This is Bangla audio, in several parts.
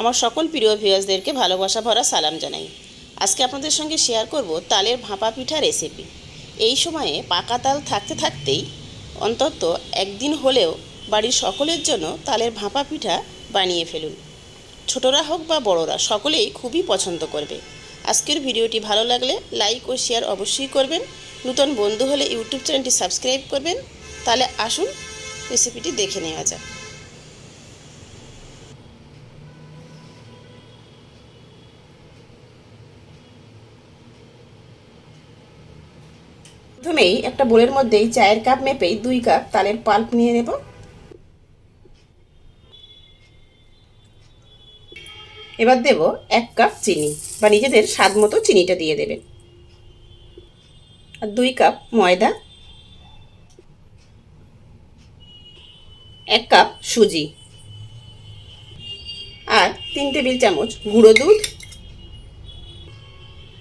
আমার সকল প্রিয় ভিউয়ার্সদেরকে ভালোবাসা ভরা সালাম জানাই। আজকে আপনাদের সঙ্গে শেয়ার করব তালের ভাপা পিঠা রেসিপি এই সময়ে পাকা তাল থাকতে থাকতেই অন্তত একদিন হলেও বাড়ির সকলের জন্য তালের ভাপা পিঠা বানিয়ে ফেলুন। ছোটরা হোক বা বড়রা, সকলেই খুবই পছন্দ করবে। আজকের ভিডিওটি ভালো লাগলে লাইক ও শেয়ার অবশ্যই করবেন। নূতন বন্ধু হলে ইউটিউব চ্যানেলটি সাবস্ক্রাইব করবেন। তাহলে আসুন রেসিপিটি দেখে নেওয়া যাক। প্রথমেই একটা বোলের মধ্যেই চায়ের কাপ মেপেই দুই কাপ তালের পাল্প নিয়ে নেব। এবার দেব এক কাপ চিনি বা নিজেদের স্বাদ মতো চিনিটা দিয়ে দেবেন। আর দুই কাপ ময়দা। এক কাপ সুজি। আর তিন টেবিল চামচ গুঁড়ো দুধ।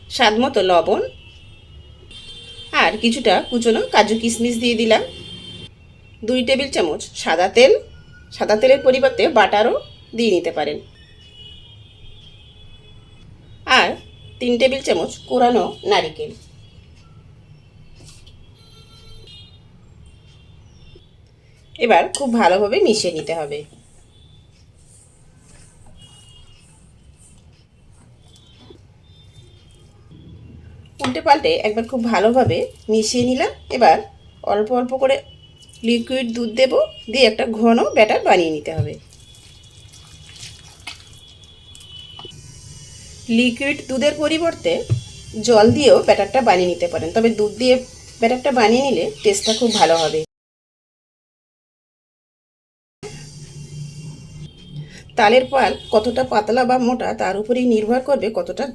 স্বাদ মতো লবণ। আর কিছুটা কুচনো কাজু কিশমিশ দিয়ে দিলাম। দুই টেবিল চামচ সাদা তেল, সাদা তেলের পরিবর্তে বাটারও দিয়ে নিতে পারেন। আর তিন টেবিল চামচ কোরানো নারিকেল। এবার খুব ভালোভাবে মিশিয়ে নিতে হবে। উল্টে পাল্টে একবার খুব ভালোভাবে মিশিয়ে নিলাম। এবার অল্প অল্প করে লিকুইড দুধ দেব, দিয়ে একটা ঘন ব্যাটার বানিয়ে নিতে হবে। লিকুইড দুধের পরিবর্তে জল দিয়েও ব্যাটারটা বানিয়ে নিতে পারেন। তবে দুধ দিয়ে ব্যাটারটা বানিয়ে নিলে টেস্টটা খুব ভালো হবে। তালের পাল কতটা পাতলা বা মোটা তার উপরেই নির্ভর করবে কতটা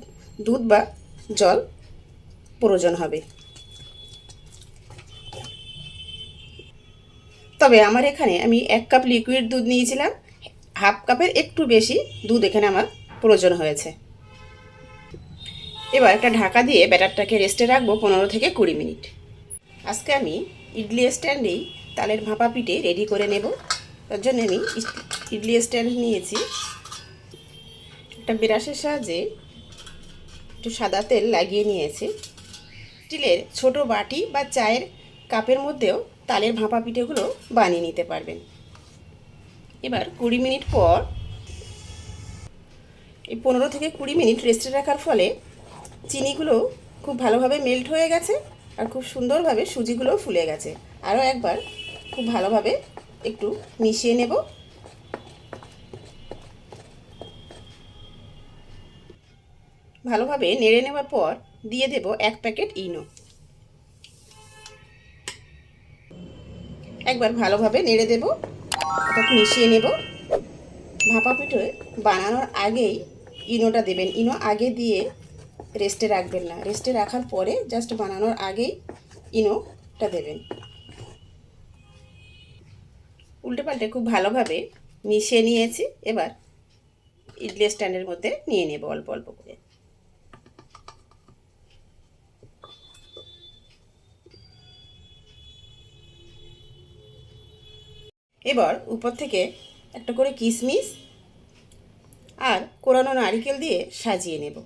দুধ বা জল প্রয়োজন হবে। তবে আমার এখানে আমি এক কাপ লিকুইড দুধ নিয়েছিলাম, হাফ কাপের একটু বেশি দুধ এখানে আমার প্রয়োজন হয়েছে। এবার একটা ঢাকা দিয়ে ব্যাটারটাকে রেস্টে রাখব পনেরো থেকে কুড়ি মিনিট। আজকে আমি ইডলি স্ট্যান্ডেই তালের ভাপা পিঠে রেডি করে নেব। তার জন্য আমি ইডলি স্ট্যান্ড নিয়েছি। একটা ব্রাশের সাহায্যে একটু সাদা তেল লাগিয়ে নিয়েছি। স্টিলের ছোট বাটি বা চায়ের কাপের মধ্যেও তালের ভাপা পিঠেগুলো বানিয়ে নিতে পারবেন। এবার কুড়ি মিনিট পর এই পনেরো থেকে কুড়ি মিনিট রেস্টে রাখার ফলে চিনিগুলো খুব ভালোভাবে মেল্ট হয়ে গেছে আর খুব সুন্দরভাবে সুজিগুলোও ফুলে গেছে। আরও একবার খুব ভালোভাবে একটু মিশিয়ে নেব। ভালোভাবে নেড়ে নেওয়ার পর দিয়ে দেব এক প্যাকেট ইনো। একবার ভালোভাবে নেড়ে দেব অর্থাৎ মিশিয়ে নেব। ভাপা পিঠে বানানোর আগেই ইনোটা দেবেন। ইনো আগে দিয়ে রেস্টে রাখবেন না। রেস্টে রাখার পরে জাস্ট বানানোর আগেই ইনোটা দেবেন। উল্টে পাল্টে খুব ভালোভাবে মিশিয়ে নিয়েছি। এবার ইডলি স্ট্যান্ডের মধ্যে নিয়ে নেব অল্প অল্প করে। এবার উপর থেকে একটা করে কিশমিশ আর কোরানো নারিকেল দিয়ে সাজিয়ে নেব।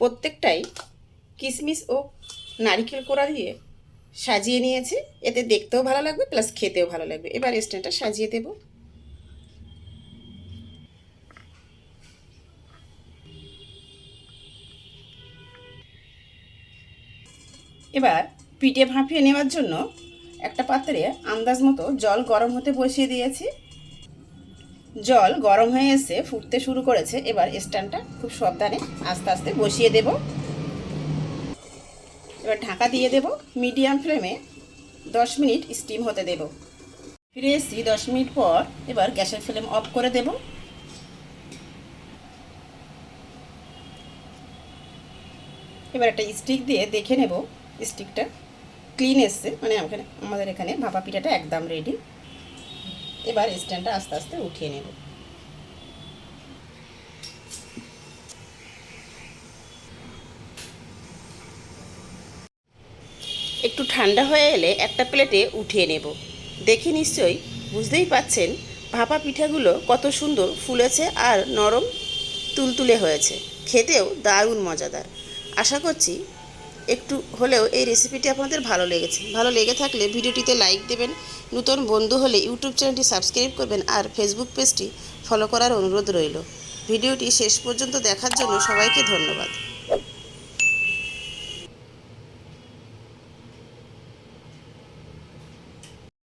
প্রত্যেকটাই কিশমিশ ও নারিকেল কোড়া দিয়ে সাজিয়ে নিয়েছি। এতে দেখতেও ভালো লাগবে, প্লাস খেতেও ভালো লাগবে। এবার স্ট্যান্ডটা সাজিয়ে দেব। এবার পিঠে ভাপিয়ে নেওয়ার জন্য একটা পাত্রে আন্দাজ মতো জল গরম হতে বসিয়ে দিয়েছি। জল গরম হয়ে এসে ফুটতে শুরু করেছে। এবার স্ট্যান্ডটা খুব সাবধানে আস্তে আস্তে বসিয়ে দেব। এবার ঢাকা দিয়ে দেব। মিডিয়াম ফ্লেমে দশ মিনিট স্টিম হতে দেব। ফিরে এসেছি দশ মিনিট পর এবার গ্যাসের ফ্লেম অফ করে দেব। এবার একটা স্টিক দিয়ে দেখে নেব স্টিকটা ক্লিন এসছে। মানে আমাদের আমাদের এখানে ভাপা পিঠাটা একদম রেডি এবার স্ট্যান্ডটা আস্তে আস্তে উঠিয়ে নেব। একটু ঠান্ডা হয়ে এলে একটা প্লেটে উঠিয়ে নেব। দেখে নিশ্চয়ই বুঝতেই পাচ্ছেন ভাপা পিঠাগুলো কত সুন্দর ফুলেছে আর নরম তুলতুলে হয়েছে। খেতেও দারুণ মজাদার। আশা করছি একটু হলেও এই রেসিপিটি আপনাদের ভালো লেগেছে। ভালো লেগে থাকলে ভিডিওটিতে লাইক দেবেন, নতুন বন্ধু হলে ইউটিউব চ্যানেলটি সাবস্ক্রাইব করবেন আর ফেসবুক পেজটি ফলো করার অনুরোধ রইল। ভিডিওটি শেষ পর্যন্ত দেখার জন্য সবাইকে ধন্যবাদ।